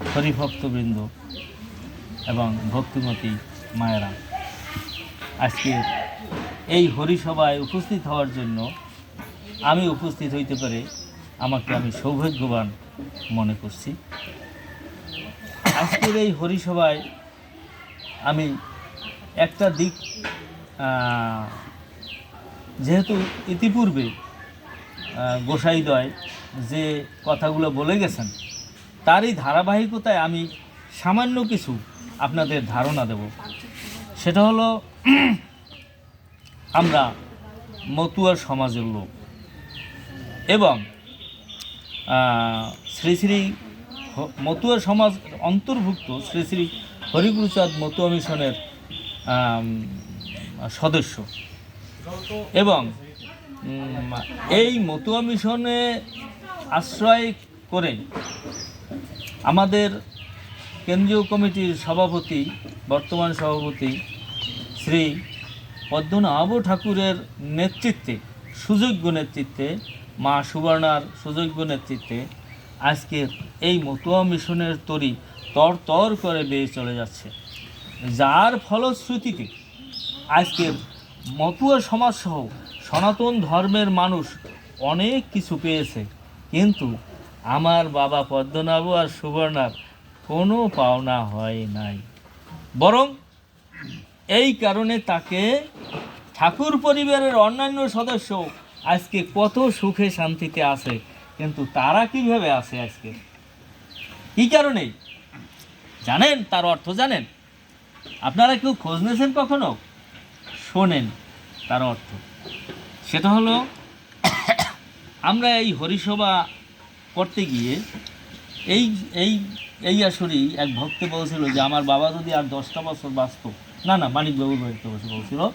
হরিভক্তবৃন্দ এবং ভক্তিমতী মায়েরা, আজকে এই হরিসভায় উপস্থিত হওয়ার জন্য আমি উপস্থিত হইতে পারে আমাকে আমি সৌভাগ্যবান মনে করছি। আজকের এই হরিসভায় আমি একটা দিক যেহেতু ইতিপূর্বে গোসাইদয় যে কথাগুলো বলে গেছেন তারই ধারাবাহিকতায় আমি সামান্য কিছু আপনাদের ধারণা দেব। সেটা হলো, আমরা মতুয়ার সমাজের লোক এবং শ্রী শ্রী মতুয়া সমাজ অন্তর্ভুক্ত শ্রী শ্রী হরিগুরুচাঁদ মতুয়া মিশনের সদস্য। এবং এই মতুয়া মিশনে আশ্রয় করে আমাদের কেন্দ্রীয় কমিটির সভাপতি, বর্তমান সভাপতি শ্রী পদ্মনাভ ঠাকুরের নেতৃত্বে, সুযোগ্য নেতৃত্বে, মা সুবর্ণার সুযোগ্য নেতৃত্বে আজকের এই মতুয়া মিশনের তরি তর তর করে বেয়ে চলে যাচ্ছে। যার ফলশ্রুতিতে আজকের মতুয়া সমাজসহ সনাতন ধর্মের মানুষ অনেক কিছু পেয়েছে, কিন্তু আমার বাবা পদ্মনাভ আর সুবর্ণার কোনো পাওনা হয় নাই। বরং এই কারণে তাকে ঠাকুর পরিবারের অন্যান্য সদস্য আজকে কত সুখে শান্তিতে আছে, কিন্তু তারা কীভাবে আছে আজকে? কি কারণে? জানেন? তার অর্থ জানেন? আপনারা কেউ খোঁজ নিয়েছেন কখনো? শোনেন, তার অর্থ। সেটা হলো, আমরা এই হরিসভা করতে গিয়ে এই এই এই আসরেই এক ভক্ত বলছিল যে, আমার বাবা যদি আর দশটা বছর বাঁচত না না মানিকবাবু ভক্ত বসে বলছিল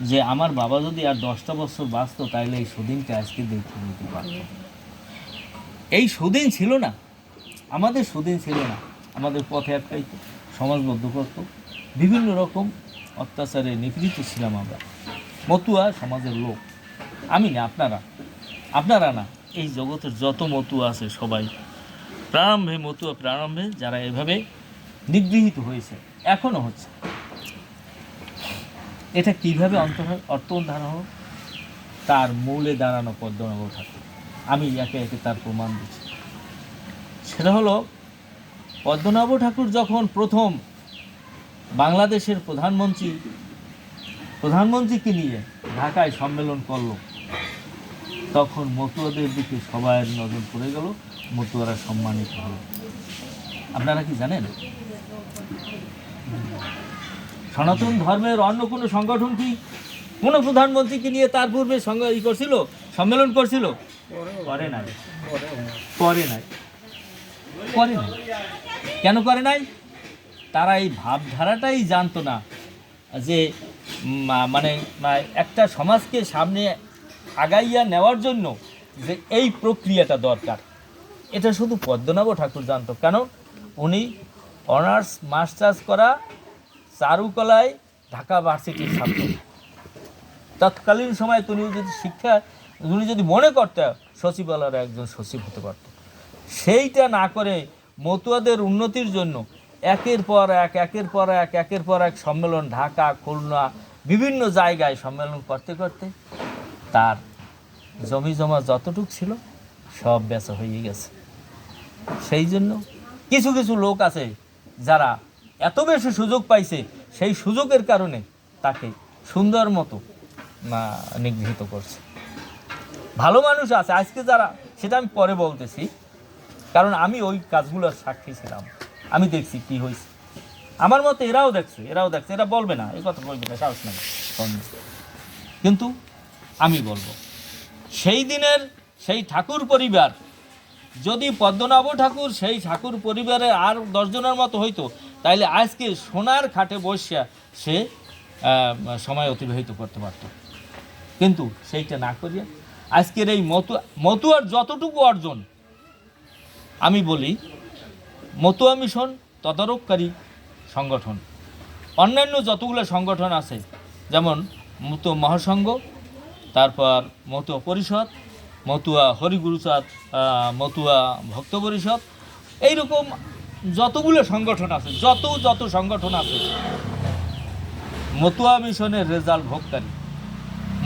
যে, আমার বাবা যদি আর দশটা বছর বাঁচত তাহলে এই সুদিনটা আজকে দেখতে নিতে পারত। এই সুদিন ছিল না। আমাদের সুদিন ছিল না। আমাদের পথে একটাই সমাজবদ্ধ করত। বিভিন্ন রকম অত্যাচারে নিপীড়িত ছিলাম আমরা। মতুয়া সমাজের লোক। আমি না, আপনারা। আপনারা না। এই জগতের যত মতু আছে সবাই, প্রারম্ভে মতুয়া প্রারম্ভে যারা এভাবে নিগৃহীত হয়েছে এখনও হচ্ছে। এটা কীভাবে অন্তর অর্থোদ্ধার হলো? তার মূলে দাঁড়ানো পদ্মনব ঠাকুর। আমি একে একে তার প্রমাণ দিচ্ছি। সেটা হলো পদ্মনাভ ঠাকুর যখন প্রথম বাংলাদেশের প্রধানমন্ত্রী প্রধানমন্ত্রীকে নিয়ে ঢাকায় সম্মেলন করল তখন মতুয়াদের দিকে সবাই নজর পড়ে গেল, মতুয়ারা সম্মানিত হলো। আপনারা কি জানেন? সনাতন ধর্মের অন্য কোনো সংগঠন কি? কোনো প্রধানমন্ত্রীকে নিয়ে তার পূর্বে ই করছিল? সম্মেলন করছিল? করে নাই। করে নাই। করে নাই। কেন করে নাই? তারা এই ভাবধারাটাই জানতো না যে মানে একটা সমাজকে সামনে আগাইয়া নেওয়ার জন্য যে এই প্রক্রিয়াটা দরকার। এটা শুধু পদ্মনাভ ঠাকুর জানত। কেন? উনি অনার্স, মাস্টার্স করা চারুকলায় ঢাকা ভার্সিটির ছাত্র। তৎকালীন সময় তুমি যদি শিক্ষা, উনি যদি মনে করতে, সচিবালয়ের একজন সচিব হতে পারত। সেইটা না করে মতুয়াদের উন্নতির জন্য একের পর এক, একের পর এক, একের পর এক সম্মেলন ঢাকা, খুলনা, বিভিন্ন জায়গায় সম্মেলন করতে করতে তার জমি জমা যতটুক ছিল, সব বেচা হয়ে গেছে। সেই জন্য কিছু কিছু লোক আছে যারা এত বেশি সুযোগ পাইছে, সেই সুযোগের কারণে তাকে সুন্দর মতো নিগৃহীত করছে। ভালো মানুষ আছে, আজকে যারা, সেটা আমি পরে বলতেছি। কারণ আমি ওই কাজগুলোর সাক্ষী ছিলাম। আমি দেখছি কি হয়েছে আমার মতে এরাও দেখছে এরাও দেখছে। এরা বলবে না এই কথা বলবে না, সাহস নেই। কিন্তু আমি বলব। সেই দিনের সেই ঠাকুর পরিবার, যদি পদ্মনাভ ঠাকুর সেই ঠাকুর পরিবারের আর দশজনের মতো হইতো, তাইলে আজকে সোনার খাটে বসিয়া সে সময় অতিবাহিত করতে পারত। কিন্তু সেইটা না করিয়া আজকের এই মতুয়া মতুয়ার যতটুকু অর্জন, আমি বলি, মতুয়া মিশন তদারককারী সংগঠন। অন্যান্য যতগুলো সংগঠন আছে, যেমন মতুয়া মহাসংঘ তারপর মতুয়া পরিষদ, মতুয়া হরিগুরুচাঁদ মতুয়া ভক্ত পরিষদ। এইরকম যতগুলো সংগঠন আছে, যত যত সংগঠন আছে, মতুয়া মিশনের রেজাল্ট ভোগকারী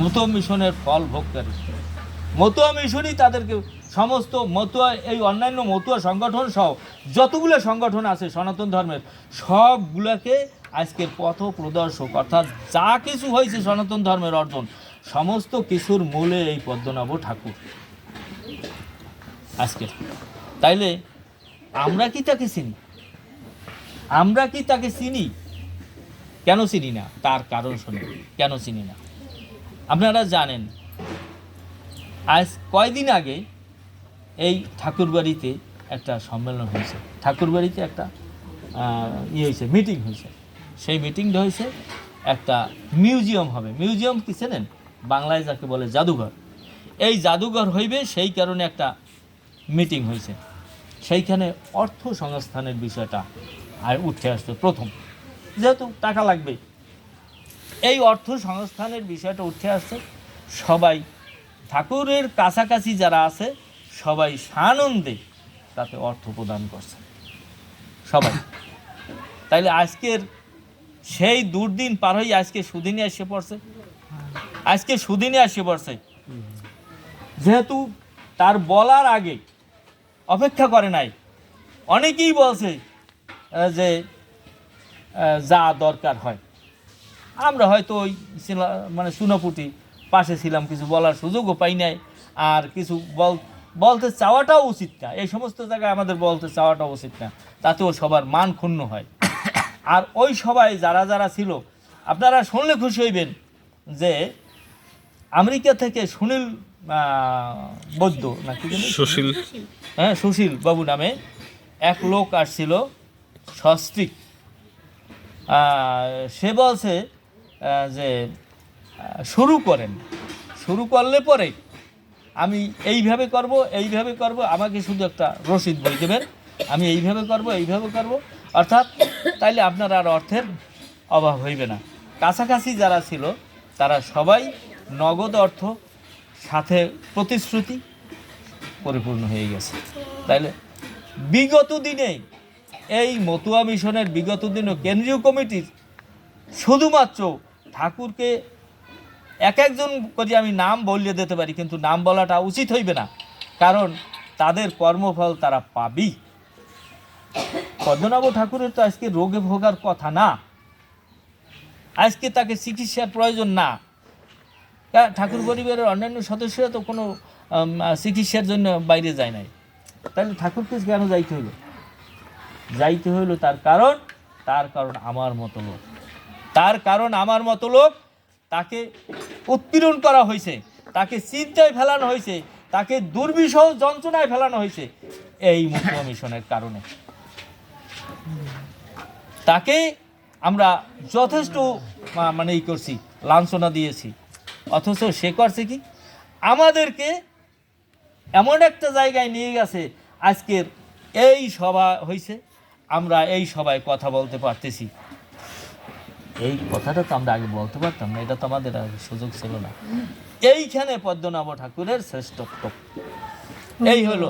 মতুয়া মিশনের ফল ভোগকারী মতুয়া মিশনই তাদেরকে সমস্ত মতুয়া, এই অন্যান্য মতুয়া সংগঠন সহ যতগুলো সংগঠন আছে সনাতন ধর্মের, সবগুলোকে আজকের পথ প্রদর্শক অর্থাৎ যা কিছু হয়েছে সনাতন ধর্মের অর্জন সমস্ত কিছুর মূলে এই পদ্মনাভ ঠাকুর। আজকে তাইলে আমরা কি তাকে চিনি? আমরা কি তাকে চিনি? কেন চিনি না? তার কারণ শুনে। কেন চিনি না? আপনারা জানেন, আজ কয়দিন আগে এই ঠাকুরবাড়িতে একটা সম্মেলন হয়েছে। ঠাকুরবাড়িতে একটা ইয়ে হয়েছে, মিটিং হয়েছে। সেই মিটিংটা হয়েছে একটা মিউজিয়াম হবে। মিউজিয়াম কি চেনেন? বাংলায় যাকে বলে জাদুঘর। এই জাদুঘর হইবে সেই কারণে একটা মিটিং হয়েছে সেইখানে অর্থ সংস্থানের বিষয়টা আর উঠে আসছে প্রথম। যেহেতু টাকা লাগবে এই অর্থ সংস্থানের বিষয়টা উঠে আসছে। সবাই ঠাকুরের কাছাকাছি যারা আছে, সবাই সানন্দে তাতে অর্থ প্রদান করছে। সবাই। তাইলে আজকের সেই দুর্দিন পার হয়ে আজকে সুদিনে এসে পড়ছে। আজকে সুদিনে আসে পড়ছে যেহেতু তার বলার আগে অপেক্ষা করে নাই, অনেকেই বলছে যে যা দরকার হয়। আমরা হয়তো ওই মানে সুনাপুটি পাশে ছিলাম, কিছু বলার সুযোগও পাই নাই, আর কিছু বল, বলতে চাওয়াটাও উচিত না। এই সমস্ত জায়গায় আমাদের বলতে চাওয়াটাও উচিত না, তাতেও সবার মান ক্ষুণ্ণ হয়। আর ওই সবাই যারা যারা ছিল, আপনারা শুনলে খুশি হইবেন যে আমেরিকা থেকে সুনীল বৈদ্য না কি জানি? সুশীল। হ্যাঁ সুশীল বাবু নামে এক লোক আসছিল সস্ত্রিক সে বলছে যে শুরু করেন। শুরু করলে পরে আমি এইভাবে করব এইভাবে করব আমাকে শুধু একটা রসিদ বই দেবেন। আমি এইভাবে করব এইভাবে করব। অর্থাৎ তাইলে আপনার আর অর্থের অভাব হইবে না। কাছাকাছি যারা ছিল তারা সবাই নগদ অর্থ সাথে প্রতিশ্রুতি পরিপূর্ণ হয়ে গেছে। তাইলে বিগত দিনে এই মতুয়া মিশনের বিগত দিনে কেন্দ্রীয় কমিটির শুধুমাত্র ঠাকুরকে এক একজন করে আমি নাম বলিয়ে দিতে পারি, কিন্তু নাম বলাটা উচিত হইবে না। কারণ তাদের কর্মফল তারা পাবি পদ্মনাভ ঠাকুরের তো আজকে রোগে ভোগার কথা না। আজকে তাকে চিকিৎসার প্রয়োজন না। ঠাকুর পরিবারের অন্যান্য সদস্যরা তো কোনো চিকিৎসার জন্য বাইরে যায় নাই। তাহলে ঠাকুরকে কেন যাইতে হলো যাইতে হইল তার কারণ তার কারণ আমার মতো লোক। তার কারণ আমার মতো লোক তাকে উৎপীড়ন করা হয়েছে, তাকে চিন্তায় ফেলানো হয়েছে, তাকে দুর্বিষহ যন্ত্রণায় ফেলানো হয়েছে এই মুখ্য মিশনের কারণে। তাকে আমরা যথেষ্ট মানে ই করছি, লাঞ্ছনা দিয়েছি। অথচ সে করছে কি? আমাদেরকে এমন একটা জায়গায় নিয়ে গেছে, আজকের এই সভা হয়েছে আমরা এই সভায় কথা বলতে পারতেছি। এই কথাটা তো আমরা আগে বলতে পারতাম না, এটা তো আমাদের আগে সুযোগ ছিল না। এইখানে পদ্মনাভ ঠাকুরের শ্রেষ্ঠত্ব। এই হলো,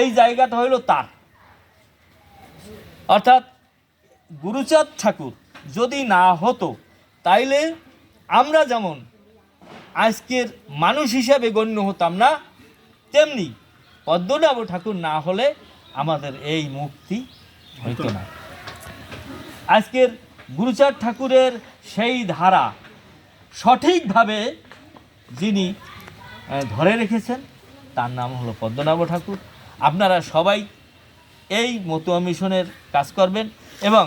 এই জায়গাটা হইল তার। অর্থাৎ গুরুচাঁদ ঠাকুর যদি না হতো, তাইলে আমরা যেমন আজকের মানুষ হিসাবে গণ্য হতাম না, তেমনি পদ্মনাভ ঠাকুর না হলে আমাদের এই মুক্তি হইতো না। আজকের গুরুচাঁদ ঠাকুরের সেই ধারা সঠিকভাবে যিনি ধরে রেখেছেন, তার নাম হলো পদ্মনাভ ঠাকুর। আপনারা সবাই এই মতুয়া মিশনের কাজ করবেন এবং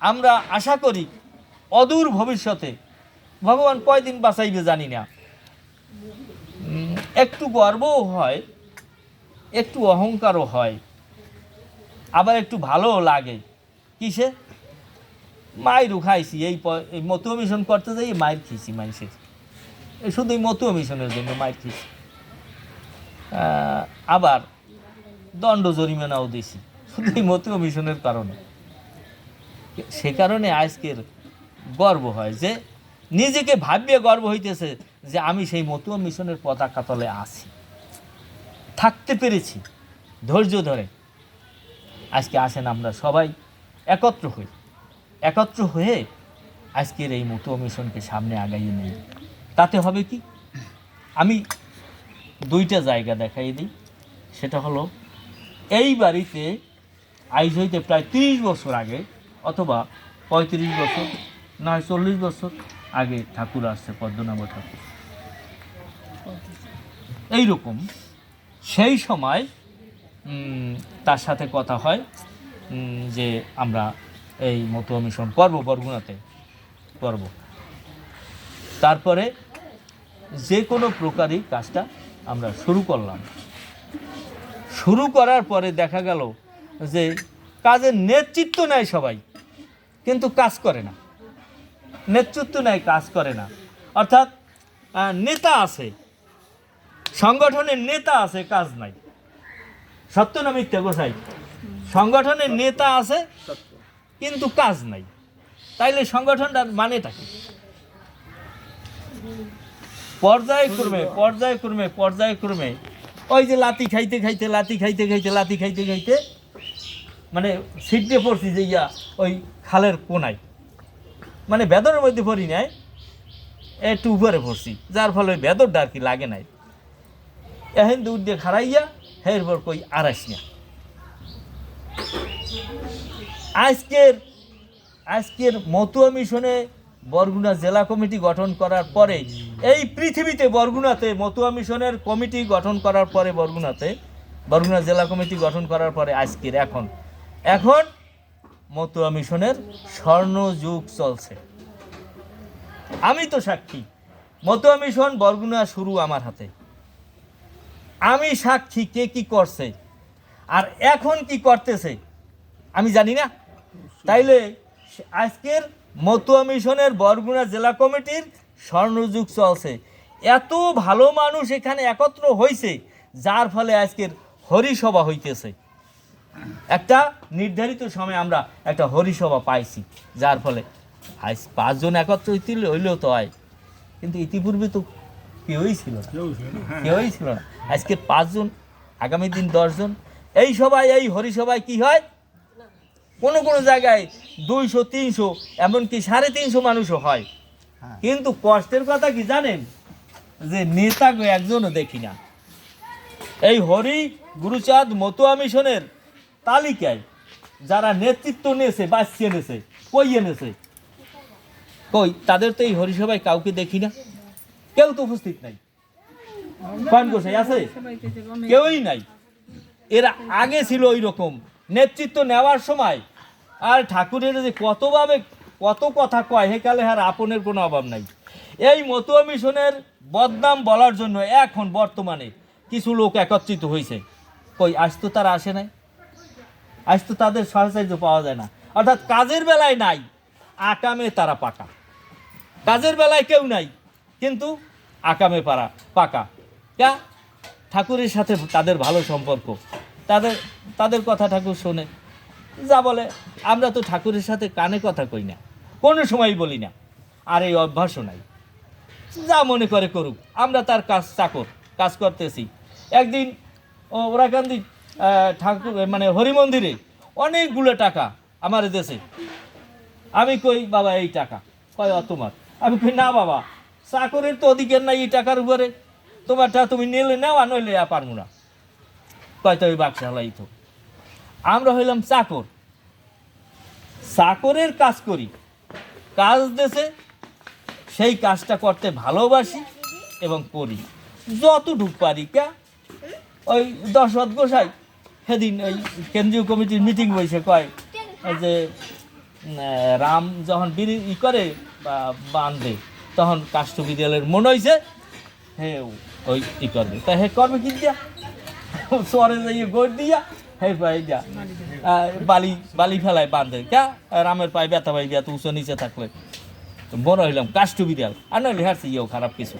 আমরা আশা করি অদূর ভবিষ্যতে ভগবান কয়দিন বাঁচাইবে জানি না। একটু গর্বও হয়, একটু অহংকারও হয়, আবার একটু ভালোও লাগে। কিসে? মায়েরও খাইছি এই মতুয়া মিশন করতে যাই মায়ের খেয়েছি মানুষের। শুধু এই মতুয়া মিশনের জন্য মায়ের খেয়েছি আবার দণ্ড জরিমানাও দিছি, শুধু এই মতুয়া মিশনের কারণে। সে কারণে আজকের গর্ব হয় যে, নিজেকে ভাবিয়ে গর্ব হইতেছে যে আমি সেই মতুয়া মিশনের পতাকা তলে আছি। থাকতে পেরেছি, ধৈর্য ধরে। আজকে আসেন আমরা সবাই একত্র হই। একত্র হয়ে আজকের এই মতো মিশনকে সামনে আগাইয়ে নেই। তাতে হবে কি? আমি দুইটা জায়গা দেখাই দিই। সেটা হলো, এই বাড়িতে আইজ হইতে প্রায় তিরিশ বছর আগে অথবা পঁয়ত্রিশ বছর, নয় চল্লিশ বছর আগে ঠাকুর আসছে, পদ্মনাভ ঠাকুর। এইরকম। সেই সময় তার সাথে কথা হয় যে আমরা এই মতো মিশন করব বরগুনাতে, করব। তারপরে যে কোনো প্রকারই কাজটা আমরা শুরু করলাম। শুরু করার পরে দেখা গেল যে কাজের নেতৃত্ব নেয় সবাই, কিন্তু কাজ করে না। নেতৃত্ব নেয় কাজ করে না। অর্থাৎ নেতা আছে সংগঠনের নেতা আছে, কাজ নাই। সত্য না মিথ্যা গোসাই? সংগঠনের নেতা আছে, কিন্তু কাজ নাই। তাইলে সংগঠনটার মানেটা কি? পর্যায়ক্রমে পর্যায়ক্রমে পর্যায়ক্রমে ওই যে লাতি খাইতে খাইতে লাতি খাইতে খাইতে লাতি খাইতে খাইতে মানে সিটে পড়ছি যে ইয়া, ওই খালের কোনায়। মানে বেদনের মধ্যে পড়ি নাই, একটু উপরে পড়ছি। যার ফলে ওই বেদরটা আর কি লাগে নাই। এখন দূর দিয়ে খারাইয়া এরপর কই আড়াইশ না। আজকের আজকের মতুয়া মিশনে বরগুনা জেলা কমিটি গঠন করার পরে, এই পৃথিবীতে বরগুনাতে মতুয়া মিশনের কমিটি গঠন করার পরে বরগুনাতে, বরগুনা জেলা কমিটি গঠন করার পরে আজকের এখন। এখন মতুয়া মিশনের স্বর্ণ যুগ চলছে। আমি তো সাক্ষী। মতুয়া মিশন বরগুনা শুরু আমার হাতে। আমি সাক্ষী কে কি করছে? আর এখন কি করতেছে? আমি জানি না। তাইলে আজকের মতুয়া মিশনের বরগুনা জেলা কমিটির স্বর্ণযুগ চলছে। এত ভালো মানুষ এখানে একত্র হয়েছে যার ফলে আজকের হরিসভা হইতেছে। একটা নির্ধারিত সময় আমরা একটা হরিসভা পাইছি, যার ফলে আজ পাঁচজন একত্র হইতে হইলেও তো হয়। কিন্তু ইতিপূর্বে তো কেউই ছিল না। কেউই ছিল না আজকে পাঁচজন আগামী দিন দশজন। এই সবাই এই হরিসভায় কি হয়? কোনো কোনো জায়গায় দুইশো তিনশো এমনকি সাড়ে তিনশো মানুষও হয়। কিন্তু কষ্টের কথা কি জানেন? যে নেতা গো একজনও দেখি না। এই হরি গুরুচাঁদ মতুয়া মিশনের তালিকায় যারা নেতৃত্ব নিয়েছে বাঁচিয়ে এনেছে কই এনেছে কই তাদের তো এই হরিসভায় কাউকে দেখি না। কেউ তো উপস্থিত নাই। কয়েন গোসাই আছে? কেউই নাই। এরা আগে ছিল ওই রকম নেতৃত্ব নেওয়ার সময় আর ঠাকুরের যে কতভাবে কত কথা কয় হেকালে আর আপনের কোনো অভাব নাই। এই মতুয়া মিশনের বদনাম বলার জন্য এখন বর্তমানে কিছু লোক একত্রিত হয়েছে কই, আজ তো তারা আসে নাই। আজ তো তাদের সহসাহায্য পাওয়া যায় না। অর্থাৎ কাজের বেলায় নাই, আকামে তারা পাকা। কাজের বেলায় কেউ নাই। কিন্তু আকামে পারা পাকা। কা ঠাকুরের সাথে তাদের ভালো সম্পর্ক। তাদের তাদের কথা ঠাকুর শোনে। যা বলে, আমরা তো ঠাকুরের সাথে কানে কথা কই না, কোনো সময় বলি না, আর এই অভ্যাসও নাই। যা মনে করে করুক, আমরা তার কাজ চাকর, কাজ করতেছি। একদিন, ও- ওরাকান্দি ঠাকুর মানে হরি মন্দিরে অনেকগুলো টাকা আমার দেশে। আমি কই, বাবা, এই টাকা, কয় তোমার আমি কই, না, বাবা চাকরের তো অধিকার নাই, এই টাকার উপরে। তোমারটা তুমি নিলে নাও, আর নইলে পারব না। কয় তো ওই বাক্স হালাই তো। আমরা হইলাম চাকর। চাকরের কাজ করি। কাজ দেশে, সেই কাজটা করতে ভালোবাসি এবং করি। যতটুক পারি, কে? ওই দশরথ গোসাই সেদিন ওই কেন্দ্রীয় কমিটির মিটিং বসে কয়, যে রাম যখন বিড়ি ই করে, বা বাঁধে তখন কাষ্টবিদ্যালয়ের মনে হয়েছে হে ওই ই করবে। তা হে করবে কি দিয়া? সরে যাইয়ে গোট দিয়া, হে পাই দিয়া বালি বালি ফেলায় বাঁধে। কে রামের পায়ে ব্যথা পাই দিয়া তো উঁচু নিচে থাকলে। বড় হইলাম কাষ্টবিদ্যাল আর নইলে হারছি ইয়েও খারাপ কিছু।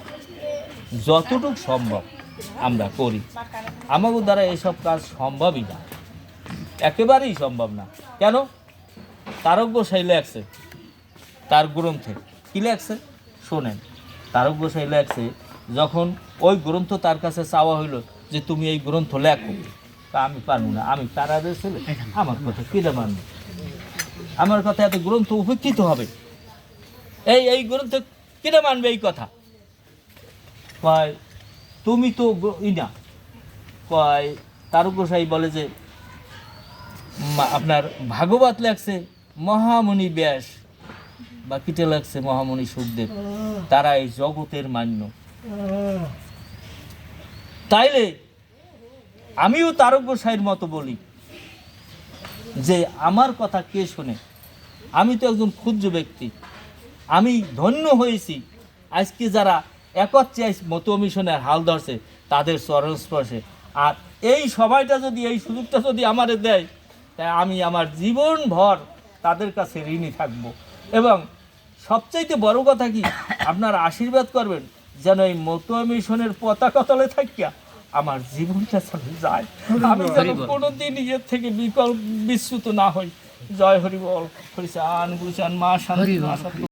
যতটুকু সম্ভব আমরা করি। আমাদের দ্বারা এসব কাজ সম্ভবই না। একেবারেই সম্ভব না। কেন? তারক গোসাই লেখছে। তার গ্রন্থে। কি লেখছে? শোনেন, তারক গোসাই লেখছে, যখন ওই গ্রন্থ তার কাছে চাওয়া হইল যে তুমি এই গ্রন্থ লেখো, তা আমি পারব না। আমি তারাদের ছেলে। আমার কথা কিনে মানবে আমার কথা এত গ্রন্থ উপেক্ষিত হবে? এই এই গ্রন্থ কিনে মানবে এই কথা? কয়, তুমি তো গ- ই না। কয় তারকসাই বলে যে আপনার ভাগবত লাগছে মহামণি ব্যাস বা কিটে লাগছে মহামণি সুখদেব? তারা এই জগতের মান্য। তাইলে আমিও তারক সাইয়ের মতো বলি যে আমার কথা কে শোনে? আমি তো একজন ক্ষুদ্র ব্যক্তি। আমি ধন্য হয়েছি। আজকে যারা একত্রে মতো মিশনের হাল ধরছে তাদের চরণ স্পর্শে আর এই সময়টা যদি এই সুযোগটা যদি আমারে দেয় তাই আমি আমার জীবন ভর তাদের কাছে ঋণী থাকব। এবং সবচাইতে বড় কথা কি আপনার আশীর্বাদ করবেন যেন এই মতো মিশনের পতাকা তলে থাকিয়া আমার জীবনটা চলে যায়। আমি যেন কোনোদিন নিজের থেকে বিকল্প বিচ্যুত না হই। জয় হরি বল। হরিচান গুরুচান মা শান্তি মা